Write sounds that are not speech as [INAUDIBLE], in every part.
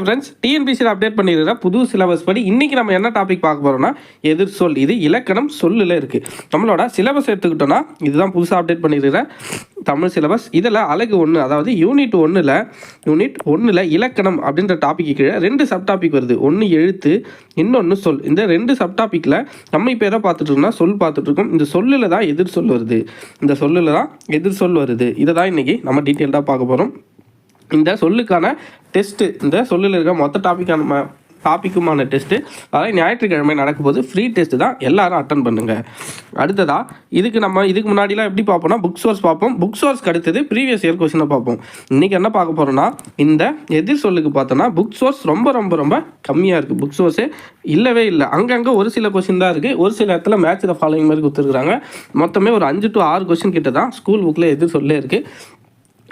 Friends டிஎன்பிசியில் update பண்ணியிருக்கிற புது சிலபஸ் படி இன்றைக்கி நம்ம என்ன டாபிக் பார்க்க போகிறோம்னா எதிர் சொல். இது இலக்கணம் சொல்லில் இருக்குது நம்மளோட சிலபஸ் எடுத்துக்கிட்டோன்னா இதுதான் புதுசாக அப்டேட் பண்ணியிருக்கிற தமிழ் சிலபஸ் இதில் அழகு ஒன்று அதாவது யூனிட் ஒன்றில் யூனிட் ஒன்றில் இலக்கணம் அப்படின்ற டாபிக் கீழே ரெண்டு சப் டாபிக் வருது. ஒன்று எழுத்து இன்னொன்று சொல். இந்த ரெண்டு சப் டாப்பிக்கில் நம்ம இப்போ எதை பார்த்துட்ருக்கோம்னா சொல் பார்த்துட்ருக்கோம் இந்த சொல்லில் தான் எதிர் சொல் வருது. இந்த சொல்லில் தான் எதிர் சொல் வருது. இதை தான் இன்றைக்கி நம்ம டீட்டெயில்டாக பார்க்க போகிறோம் இந்த சொல்லுக்கான டெஸ்ட்டு இந்த சொல்லில் இருக்க மொத்த டாப்பிக்கான டாப்பிக்குமான டெஸ்ட்டு அதாவது ஞாயிற்றுக்கிழமை நடக்கும்போது ஃப்ரீ டெஸ்ட்டு தான் எல்லாரும் அட்டன் பண்ணுங்கள் அடுத்ததாக இதுக்கு நம்ம இதுக்கு முன்னாடிலாம் எப்படி பார்ப்போம்னா புக் சோர்ஸ் பார்ப்போம். புக் சோர்ஸ்க்கு அடுத்தது ப்ரீவியஸ் இயர் கொஸ்டினை பார்ப்போம். இன்றைக்கி என்ன பார்க்க போகிறோம்னா இந்த எதிர் சொல்லுக்கு பார்த்தோன்னா புக் சோர்ஸ் ரொம்ப ரொம்ப ரொம்ப கம்மியாக இருக்குது புக் சோர்ஸே இல்லவே இல்லை. அங்கங்கே ஒரு சில கொஸ்டின் தான் இருக்குது ஒரு சில இடத்துல மேட்ச் த ஃபாலோயிங் மாதிரி கொடுத்துருக்குறாங்க. மொத்தமே ஒரு அஞ்சு டு ஆறு கொஸ்டின் கிட்ட தான் ஸ்கூல் புக்கில் எதிர் சொல்லே இருக்குது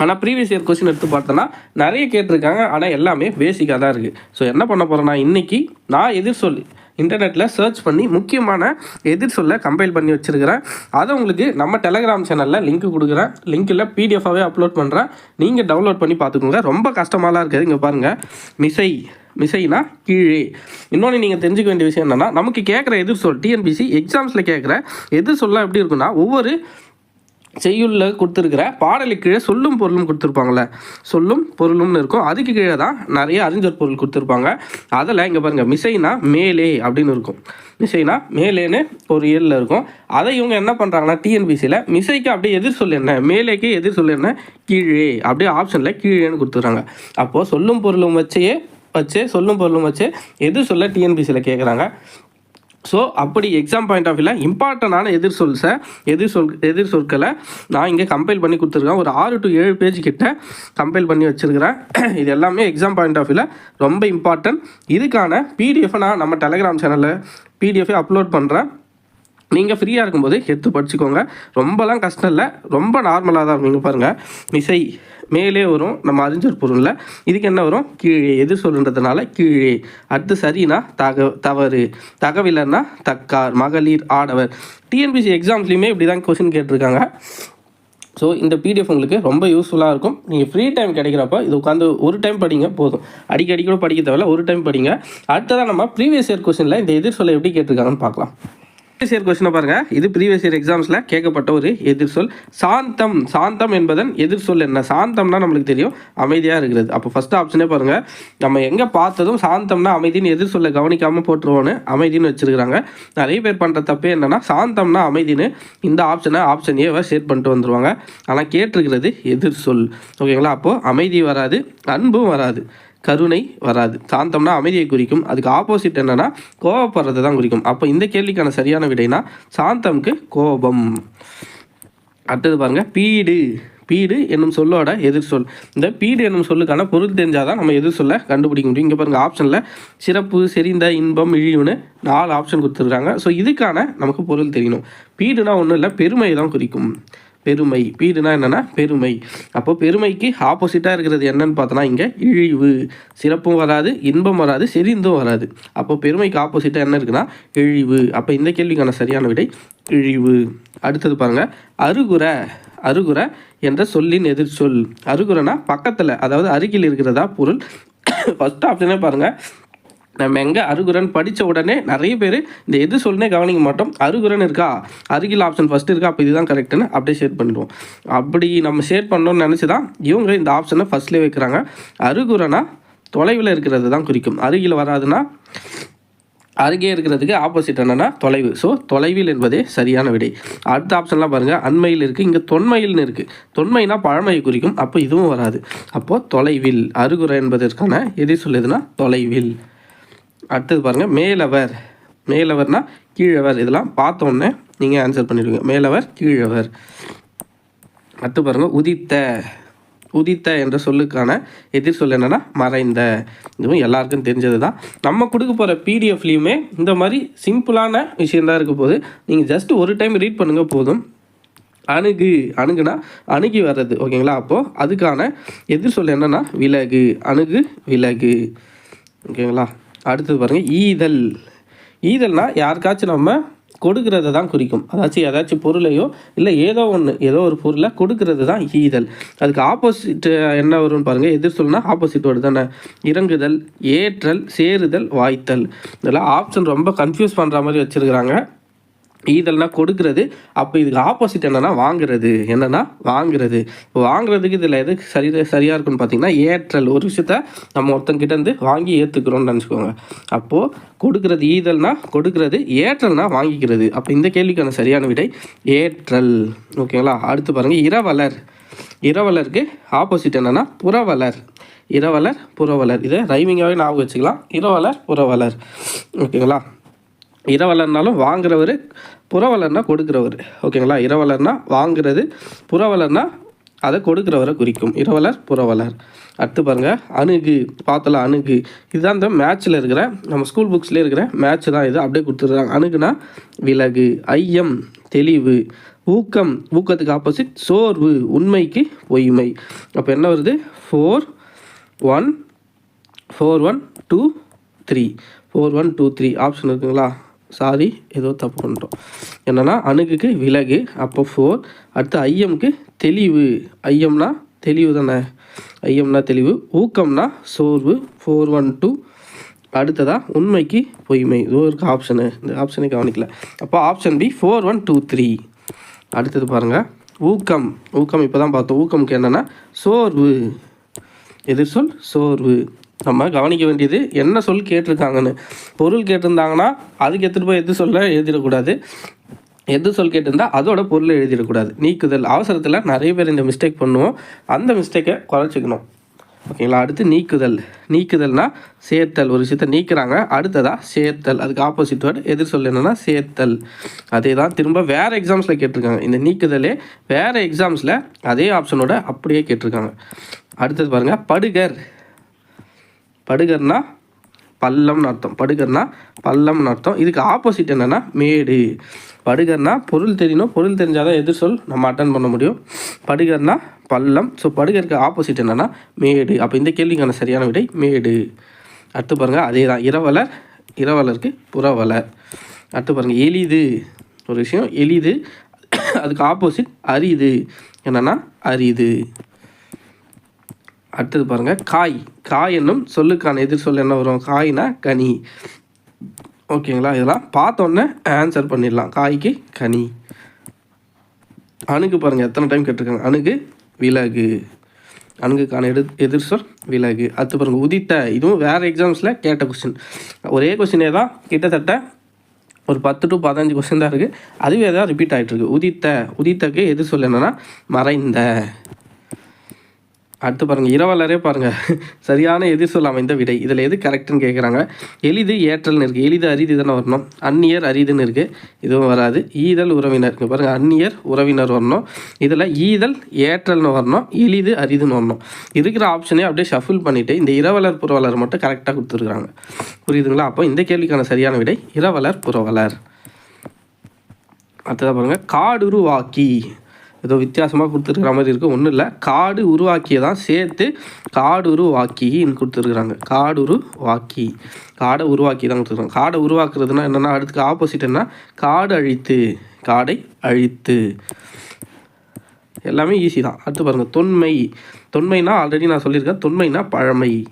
ஆனால் ப்ரீவியஸ் இயர் கொஸ்டின் எடுத்து பார்த்தோன்னா நிறைய கேட்டிருக்காங்க. ஆனால் எல்லாமே பேசிக்காக தான் இருக்குது ஸோ என்ன பண்ண போகிறேன்னா இன்றைக்கி நான் எதிர் சொல்லி இன்டர்நெட்டில் சர்ச் பண்ணி முக்கியமான எதிர் சொல்ல கம்பைல் பண்ணி வச்சுருக்கிறேன். அதை உங்களுக்கு நம்ம டெலகிராம் சேனலில் லிங்க் கொடுக்குறேன். லிங்க்கில் பிடிஎஃபாகவே அப்லோட் பண்ணுறேன் நீங்கள் டவுன்லோட் பண்ணி பார்த்துக்கோங்க. ரொம்ப கஷ்டமாலாம் இருக்குது. இங்கே பாருங்கள் மிசை மிசைனா கீழே. இன்னொன்று நீங்கள் தெரிஞ்சுக்க வேண்டிய விஷயம் என்னென்னா நமக்கு கேட்குற எதிர் சொல் டிஎன்பிசி எக்ஸாம்ஸில் கேட்குற எதிர் சொல்ல எப்படி இருக்குன்னா ஒவ்வொரு செய்யுள்ள கொடுத்துருக்கிற பாடலுக்கு கீழே சொல்லும் பொருளும் கொடுத்துருப்பாங்களே சொல்லும் பொருளும்னு இருக்கும். அதுக்கு கீழே தான் நிறைய அறிஞர் பொருள் கொடுத்துருப்பாங்க. அதில் இங்கே பாருங்கள் மிசைனா மேலே அப்படின்னு இருக்கும். மிசைனா மேலேன்னு ஒரு இயலில் இருக்கும். அதை இவங்க என்ன பண்ணுறாங்கன்னா டிஎன்பிசியில் மிசைக்கு அப்படியே எதிர் சொல் என்ன? மேலேக்கு எதிர் சொல் என்ன? கீழே. அப்படியே ஆப்ஷனில் கீழேன்னு கொடுத்துட்றாங்க. அப்போது சொல்லும் பொருளும் வச்சே வச்சு சொல்லும் பொருளும் வச்சு எதிர் சொல்ல டிஎன்பிசியில் கேட்குறாங்க ஸோ அப்படி எக்ஸாம் பாயிண்ட் ஆஃப் வியூவில் இம்பார்ட்டண்டான எதிர் சொல்ஸை எதிர் சொல் எதிர் சொற்களை நான் இங்கே கம்பைல் பண்ணி கொடுத்துருக்கேன். ஒரு ஆறு டு ஏழு பேஜ் கிட்ட கம்பைல் பண்ணி வச்சுருக்கிறேன். [CLEARS THROAT] இது எல்லாமே எக்ஸாம் பாயிண்ட் ஆஃப் வியூவில் ரொம்ப இம்பார்ட்டன்ட் இதுக்கான பிடிஎஃபை நான் நம்ம டெலகிராம் சேனலில் பிடிஎஃபை அப்லோட் பண்ணுறேன் நீங்கள் ஃப்ரீயாக இருக்கும்போது எடுத்து படிச்சுக்கோங்க. ரொம்பலாம் கஷ்டம் இல்லை. ரொம்ப நார்மலாக தான் இருக்கும். இங்கே பாருங்கள் இசை மேலே வரும். நம்ம அறிஞர் பொருளில் இதுக்கு என்ன வரும்? கீழே. எது சொல்லுன்றதுனால கீழே. அடுத்து சரினா தக தவறு. தகவலர்னா தக்கார் மகளிர் ஆடவர். டிஎன்பிசி எக்ஸாம்ஸ்லையுமே இப்படி தான் கொஸ்டின் கேட்டிருக்காங்க. ஸோ இந்த பிடிஎஃப் உங்களுக்கு ரொம்ப யூஸ்ஃபுல்லாக இருக்கும். நீங்கள் ஃப்ரீ டைம் கிடைக்கிறப்ப இது உட்காந்து ஒரு டைம் படிங்க போதும். அடிக்கடி கூட படிக்க தேவையில்ல. ஒரு டைம் படிங்க. அடுத்ததான் நம்ம ப்ரீவியஸ் இயர் கொஸ்டினில் இந்த எதிர் சொல்ல எப்படி கேட்டிருக்காங்கன்னு பார்க்கலாம். ப்ரீவியஸ் இயர் கொஸ்டினை பாருங்க. இது ப்ரீவியஸ் இயர் எக்ஸாம்ஸில் கேட்கப்பட்ட ஒரு எதிர்சொல் சாந்தம். சாந்தம் என்பதன் எதிர்சொல் என்ன? சாந்தம்னா நம்மளுக்கு தெரியும். அமைதியாக இருக்கிறது. அப்போ ஃபஸ்ட் ஆப்ஷனே பாருங்க. நம்ம எங்கே பார்த்ததும் சாந்தம்னா அமைதின்னு எதிர்சொல்லை கவனிக்காமல் போட்டுருவோன்னு அமைதின்னு வச்சிருக்கிறாங்க. நிறைய பேர் பண்ணுற தப்பே என்னன்னா சாந்தம்னா அமைதின்னு இந்த ஆப்ஷனை ஆப்ஷன் ஏவை ஷேர் பண்ணிட்டு வந்துருவாங்க. ஆனால் கேட்டிருக்கிறது எதிர்சொல் ஓகேங்களா? அப்போது அமைதி வராது அன்பும் வராது. கருணை வராது. சாந்தம்னா அமைதியை குறிக்கும். அதுக்கு ஆப்போசிட் என்னன்னா கோபப்படுறது தான் குறிக்கும். அப்போ இந்த கேள்விக்கான சரியான விடைனா சாந்தம்க்கு கோபம். அடுத்தது பாருங்க பீடு. பீடு என்னும் சொல்லோட எதிர் சொல். இந்த பீடு என்னும் சொல்லுக்கான பொருள் தெரிஞ்சால் தான் நம்ம எதிர் சொல்ல கண்டுபிடிக்க முடியும். இங்கே பாருங்கள் ஆப்ஷனில் சிறப்பு செறிந்த இன்பம் இழிவுன்னு நாலு ஆப்ஷன் கொடுத்துருக்காங்க. ஸோ இதுக்கான நமக்கு பொருள் தெரியணும். பீடுனா ஒன்றும் இல்லை பெருமையை தான் குறிக்கும். பெருமை. பீடுனா என்னென்னா பெருமை. அப்போ பெருமைக்கு ஆப்போசிட்டாக இருக்கிறது என்னன்னு பார்த்தோன்னா இங்கே இழிவு. சிறப்பும் வராது இன்பம் வராது செறிந்தும் வராது. அப்போ பெருமைக்கு ஆப்போசிட்டாக என்ன இருக்குன்னா இழிவு. அப்போ இந்த கேள்விக்கான சரியான விடை இழிவு. அடுத்தது பாருங்கள் அருகுற அருகுற என்ற சொல்லின் எதிர் சொல் அருகுறனா பக்கத்தில் அதாவது அருகில் இருக்கிறதா பொருள். ஃபஸ்ட் ஆப்ஷனே பாருங்கள் நம்ம எங்கே அருகுரன் படித்த உடனே நிறைய பேர் இந்த எது சொல்லுனே கவனிக்க மாட்டோம். அருகுரன் இருக்கா? அருகில் ஆப்ஷன் ஃபஸ்ட்டு இருக்கா? அப்போ இதுதான் கரெக்டுன்னு அப்படியே ஷேர் பண்ணிடுவோம். அப்படி நம்ம ஷேர் பண்ணோம்னு நினச்சி தான் இவங்க இந்த ஆப்ஷனை ஃபஸ்ட்லேயே வைக்கிறாங்க. அருகுரனா தொலைவில் இருக்கிறது தான் குறிக்கும். அருகில் வராதுன்னா அருகே இருக்கிறதுக்கு ஆப்போசிட் என்னென்னா தொலைவு. ஸோ தொலைவில் என்பதே சரியான விடை. அடுத்த ஆப்ஷன்லாம் பாருங்கள் அண்மையில் இருக்குது இங்கே தொன்மையில்னு இருக்குது தொன்மைனா பழமையை குறிக்கும். அப்போ இதுவும் வராது. அப்போது தொலைவில். அருகுறை என்பதற்கான எது சொல்லுதுன்னா தொலைவில். அடுத்தது பாருங்கள் மேலவர். மேலவர்னா கீழவர். இதெல்லாம் பார்த்தோன்னே நீங்கள் ஆன்சர் பண்ணிடுவீங்க. மேலவர் கீழவர். அடுத்து பாருங்கள் உதித்த. உதித்த என்ற சொல்லுக்கான எதிர் சொல் என்னென்னா மறைந்த. இதுவும் எல்லாருக்கும் தெரிஞ்சது தான் நம்ம கொடுக்க போகிற பிடிஎஃப்லேயுமே இந்த மாதிரி சிம்பிளான விஷயந்தான் இருக்க போது நீங்கள் ஜஸ்ட் ஒரு டைம் ரீட் பண்ணுங்கள் போதும். அணுகு. அணுகுனா அணுகி வர்றது. ஓகேங்களா அப்போது அதுக்கான எதிர் சொல் என்னென்னா விலகு. அணுகு விலகு. ஓகேங்களா அடுத்தது பாருங்கள் ஈதல். ஈதல்னா யாருக்காச்சும் நம்ம கொடுக்கறத தான் குறிக்கும். அதாச்சும் ஏதாச்சும் பொருளையோ இல்லை ஏதோ ஒன்று ஏதோ ஒரு பொருளை கொடுக்கறது தான் ஈதல். அதுக்கு ஆப்போசிட் என்ன வரும்னு பாருங்கள் எதிர் சொல்லுனா ஆப்போசிட் வருது தானே. இறங்குதல் ஏற்றல் சேருதல் வாய்த்தல். இதெல்லாம் ஆப்ஷன் ரொம்ப கன்ஃபியூஸ் பண்ணுற மாதிரி வச்சுருக்கிறாங்க. இதெல்லாம் கொடுக்கறது. அப்போ இதுக்கு ஆப்போசிட் என்னென்னா வாங்குறது. என்னன்னா வாங்குறது. இப்போ வாங்குறதுக்கு இதில் எது சரி சரியாக இருக்குன்னு பார்த்தீங்கன்னா ஏற்றல். ஒரு விஷயத்த நம்ம ஒருத்தங்கிட்ட இருந்து வாங்கி ஏற்றுக்கிறோம்னு நினச்சிக்கோங்க. அப்போது கொடுக்கறது ஈதல்னா கொடுக்கறது ஏற்றல்னா வாங்கிக்கிறது. அப்போ இந்த கேள்விக்கான சரியான விடை ஏற்றல். ஓகேங்களா? அடுத்து பாருங்கள் இரவலர். இரவலருக்கு ஆப்போசிட் என்னென்னா புறவலர். இரவலர் புறவலர். இதை ரைமிங்காகவே ஞாபகம் வச்சுக்கலாம். இரவலர் புறவலர். ஓகேங்களா? இரவலர்னாலும் வாங்குறவர் புறவலர்னா கொடுக்குறவர். ஓகேங்களா? இரவலர்னா வாங்குறது புறவலர்னா அதை கொடுக்குறவரை குறிக்கும். இரவலர் புறவலர். அடுத்து பாருங்கள் அணுகு பார்த்தலாம் அணுகு. இதுதான் இந்த மேட்ச்சில் இருக்கிற நம்ம ஸ்கூல் புக்ஸ்லேயே இருக்கிற மேட்ச் தான் இது. அப்படியே கொடுத்துருக்காங்க அணுகுனா விலகு ஐயம் தெளிவு ஊக்கம். ஊக்கத்துக்கு ஆப்போசிட் சோர்வு உண்மைக்கு பொய்மை. அப்போ என்ன வருது? Four one four one two three four one two three option இருக்குங்களா? சாரி ஏதோ தப்பு பண்ணிட்டோம். என்னென்னா அணுகுக்கு விலகு அப்போ ஃபோர் அடுத்து ஐயம்க்கு தெளிவு. ஐயம்னா தெளிவு தானே? ஐயம்னா தெளிவு. ஊக்கம்னா சோர்வு. ஃபோர் ஒன் டூ அடுத்ததாக உண்மைக்கு பொய்மை. இதோ இருக்க ஆப்ஷனு இந்த ஆப்ஷனை கவனிக்கல. அப்போ option B four one two three அடுத்தது பாருங்கள் ஊக்கம். ஊக்கம் இப்போ தான் பார்த்தோம். ஊக்கம்க்கு என்னென்னா சோர்வு. எதிர் சொல் சோர்வு. நம்ம கவனிக்க வேண்டியது என்ன சொல் கேட்டிருக்காங்கன்னு. பொருள் கேட்டிருந்தாங்கன்னா அதுக்கு எடுத்துகிட்டு போய் எது சொல்ல எழுதிடக்கூடாது. எது சொல் கேட்டிருந்தால் அதோட பொருளை எழுதிடக்கூடாது. நீக்குதல். அவசரத்தில் நிறைய பேர் இந்த மிஸ்டேக் பண்ணுவோம். அந்த மிஸ்டேக்கை குறைச்சிக்கணும். ஓகேங்களா அடுத்து நீக்குதல். நீக்குதல்னால் சேர்த்தல். ஒரு விஷயத்தை நீக்கிறாங்க. அடுத்ததாக சேர்த்தல். அதுக்கு ஆப்போசிட் வேர்டு எதிர் சொல் என்னென்னா சேர்த்தல். அதே தான் திரும்ப வேறு எக்ஸாம்ஸில் கேட்டிருக்காங்க. இந்த நீக்குதலே வேறு எக்ஸாம்ஸில் அதே ஆப்ஷனோட அப்படியே கேட்டிருக்காங்க. அடுத்தது பாருங்கள் படுகர். படுகர்னா பள்ளம்னு அர்த்தம். படுகர்னா பள்ளம்னு அர்த்தம். இதுக்கு ஆப்போசிட் என்னென்னா மேடு. படுகர்னா பொருள் தெரியணும் பொருள் தெரிஞ்சால் தான் எதிர் சொல் நம்ம அட்டன் பண்ண முடியும். படுகர்னா பள்ளம். ஸோ படுகருக்கு ஆப்போசிட் என்னென்னா மேடு. அப்போ இந்த கேள்விக்கான சரியான விடை மேடு. அடுத்து பாருங்கள் அதே தான் இரவலர் இரவலருக்கு புறவலர். அடுத்து பாருங்கள் எளிது. ஒரு விஷயம் எளிது. அதுக்கு ஆப்போசிட் அரிது. என்னென்னா அரிது. அடுத்தது பாருங்கள் காய். காய் என்னும் சொல்லுக்கான எதிர் சொல் என்ன வரும்? காய்னா கனி. ஓகேங்களா? இதெல்லாம் பார்த்தோன்னே ஆன்சர் பண்ணிடலாம். காய்க்கு கனி. அணுகு பாருங்கள் எத்தனை டைம் கேட்டிருக்காங்க? அணுகு விலகு. அணுகுக்கான எடு எதிர் சொல் விலகு. அடுத்து பாருங்கள் உதித்த. இதுவும் வேறு எக்ஸாம்ஸில் கேட்ட கொஸ்டின் ஒரே கொஸ்டினே தான் கிட்டத்தட்ட ஒரு பத்து டு பதினஞ்சு கொஸ்டின் தான் இருக்குது அதுவே தான் ரிப்பீட் ஆகிட்டுருக்கு உதித்த. உதித்தக்கு எதிர் சொல் என்னென்னா மறைந்த. அடுத்து பாருங்கள் இரவலரே பாருங்கள் சரியான எதிர் அமைந்த விடை. இதில் எது கரெக்டுன்னு கேட்குறாங்க. எளிது ஏற்றல்னு இருக்குது எளிது அரிது தானே வரணும். அந்நியர் அரிதுன்னு இருக்குது இதுவும் வராது. ஈதல் உறவினர். இங்கே பாருங்கள் அந்நியர் உறவினர் வரணும். இதில் ஈதல் ஏற்றல்னு வரணும். எளிது அரிதுன்னு வரணும். இருக்கிற ஆப்ஷனே அப்படியே ஷஃபில் பண்ணிவிட்டு இந்த இரவலர் புறவலர் மட்டும் கரெக்டாக கொடுத்துருக்குறாங்க. புரியுதுங்களா? அப்போ இந்த கேள்விக்கான சரியான விடை இரவலர் புறவலர். அடுத்ததாக பாருங்கள் காடுருவாக்கி. ஏதோ வித்தியாசமாக கொடுத்துருக்குற மாதிரி இருக்குது ஒன்றும் இல்லை. காடு உருவாக்கியதான் சேர்த்து காடு உருவாக்கின்னு கொடுத்துருக்குறாங்க. காடு உருவாக்கி. காடை உருவாக்கி தான் கொடுத்துருக்காங்க. காடை உருவாக்குறதுனா என்னென்னா அடுத்துக்கு ஆப்போசிட் என்ன? காடு அழித்து. காடை அழித்து. எல்லாமே ஈஸி தான். அடுத்து பாருங்கள் தொன்மை. தொன்மைனா ஆல்ரெடி நான் சொல்லியிருக்கேன். தொன்மைனா பழமை.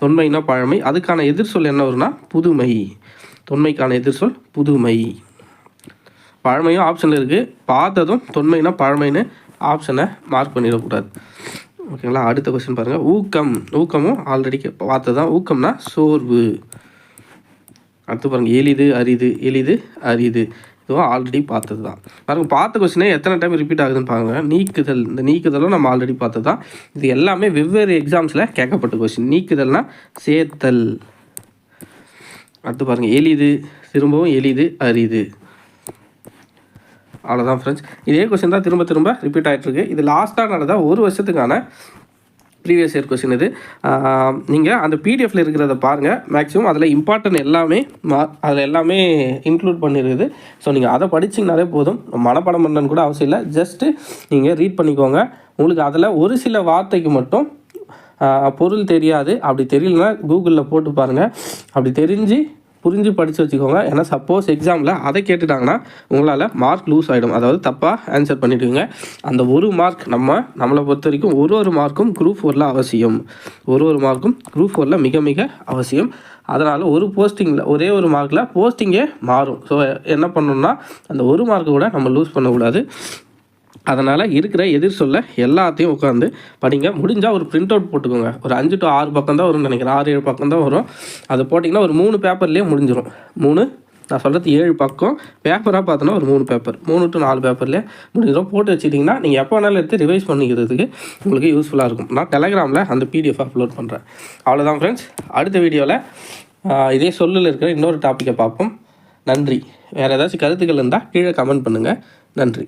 தொன்மைனா பழமை. அதுக்கான எதிர்சொல் என்ன வரும்னா? புதுமை. தொன்மைக்கான எதிர்சொல் புதுமை. பழமையும் ஆப்ஷன் இருக்குது பார்த்ததும் தொன்மைனா பழமைன்னு ஆப்ஷனை மார்க் பண்ணிடக்கூடாது. ஓகேங்களா அடுத்த கொஸ்டின் பாருங்கள் ஊக்கம். ஊக்கமும் ஆல்ரெடி பார்த்தது தான் ஊக்கம்னா சோர்வு. அடுத்து பாருங்கள் எளிது அரிது. எளிது அரிது. இதுவும் ஆல்ரெடி பார்த்தது தான் பாருங்கள் பார்த்த கொஸ்டினே எத்தனை டைம் ரிப்பீட் ஆகுதுன்னு பாருங்கள் நீக்குதல். இந்த நீக்குதலும் நம்ம ஆல்ரெடி பார்த்தது தான் இது எல்லாமே வெவ்வேறு எக்ஸாம்ஸில் கேட்கப்பட்ட கொஸ்டின் நீக்குதல்னா சேர்த்தல். அடுத்து பாருங்கள் எளிது. திரும்பவும் எளிது அரிது. அவ்வளோதான் ஃப்ரெண்ட்ஸ் இதே கொஸ்டின் தான் திரும்ப திரும்ப ரிப்பீட் ஆகிட்டுருக்கு இது லாஸ்ட்டாக நடந்த ஒரு வருஷத்துக்கான ப்ரீவியஸ் இயர் கொஸ்டின் இது. நீங்கள் அந்த பிடிஎஃப்ல இருக்கிறத பாருங்கள் மேக்ஸிமம் அதில் இம்பார்ட்டன்ட் எல்லாமே மா அதில் எல்லாமே இன்க்ளூட் பண்ணியிருக்குது ஸோ நீங்கள் அதை படிச்சிங்கனாலே போதும். மனப்பாடம் பண்ணணும்னு கூட அவசியம் இல்லை. ஜஸ்ட்டு நீங்கள் ரீட் பண்ணிக்கோங்க. உங்களுக்கு அதில் ஒரு சில வார்த்தைக்கு மட்டும் பொருள் தெரியாது. அப்படி தெரியலனா கூகுளில் போட்டு பாருங்கள் அப்படி தெரிஞ்சு புரிஞ்சு படித்து வச்சுக்கோங்க. ஏன்னா சப்போஸ் எக்ஸாமில் அதை கேட்டுட்டாங்கன்னா உங்களால் மார்க் லூஸ் ஆகிடும் அதாவது தப்பாக ஆன்சர் பண்ணிவிடுவீங்க அந்த ஒரு மார்க் நம்ம நம்மளை பொறுத்த வரைக்கும் ஒரு ஒரு மார்க்கும் குரூப் ஃபோரில் அவசியம். ஒரு ஒரு மார்க்கும் குரூப் ஃபோரில் மிக மிக அவசியம். அதனால் ஒரு போஸ்டிங்கில் ஒரே ஒரு மார்க்கில் போஸ்டிங்கே மாறும். ஸோ என்ன பண்ணணும்னா அந்த ஒரு மார்க்கு கூட நம்ம லூஸ் பண்ணக்கூடாது. அதனால் இருக்கிற எதிர் சொல்ல எல்லாத்தையும் உட்காந்து படிங்க. முடிஞ்சால் ஒரு பிரிண்ட் அவுட் போட்டுக்கோங்க. ஒரு அஞ்சு டு ஆறு பக்கம் தான் வரும்னு நினைக்கிறேன். ஆறு ஏழு பக்கம் தான் வரும். அதை போட்டிங்கன்னா ஒரு மூணு பேப்பர்லேயே முடிஞ்சிடும் மூணு நான் சொல்கிறது ஏழு பக்கம். பேப்பராக பார்த்தோன்னா ஒரு மூணு பேப்பர் மூணு டு நாலு பேப்பர்லேயே முடிஞ்சிடும் போட்டு வச்சுட்டிங்கன்னா நீங்கள் எப்போ வேணாலும் எடுத்து ரிவைஸ் பண்ணிக்கிறதுக்கு உங்களுக்கு யூஸ்ஃபுல்லாக இருக்கும். நான் டெலகிராமில் அந்த பிடிஎஃப் அப்லோட் பண்ணுறேன் அவ்வளோதான் ஃப்ரெண்ட்ஸ் அடுத்த வீடியோவில் இதே சொல்லில் இருக்கிற இன்னொரு டாப்பிக்கை பார்ப்போம். நன்றி. வேறு ஏதாச்சும் கருத்துக்கள் இருந்தால் கீழே கமெண்ட் பண்ணுங்கள் நன்றி.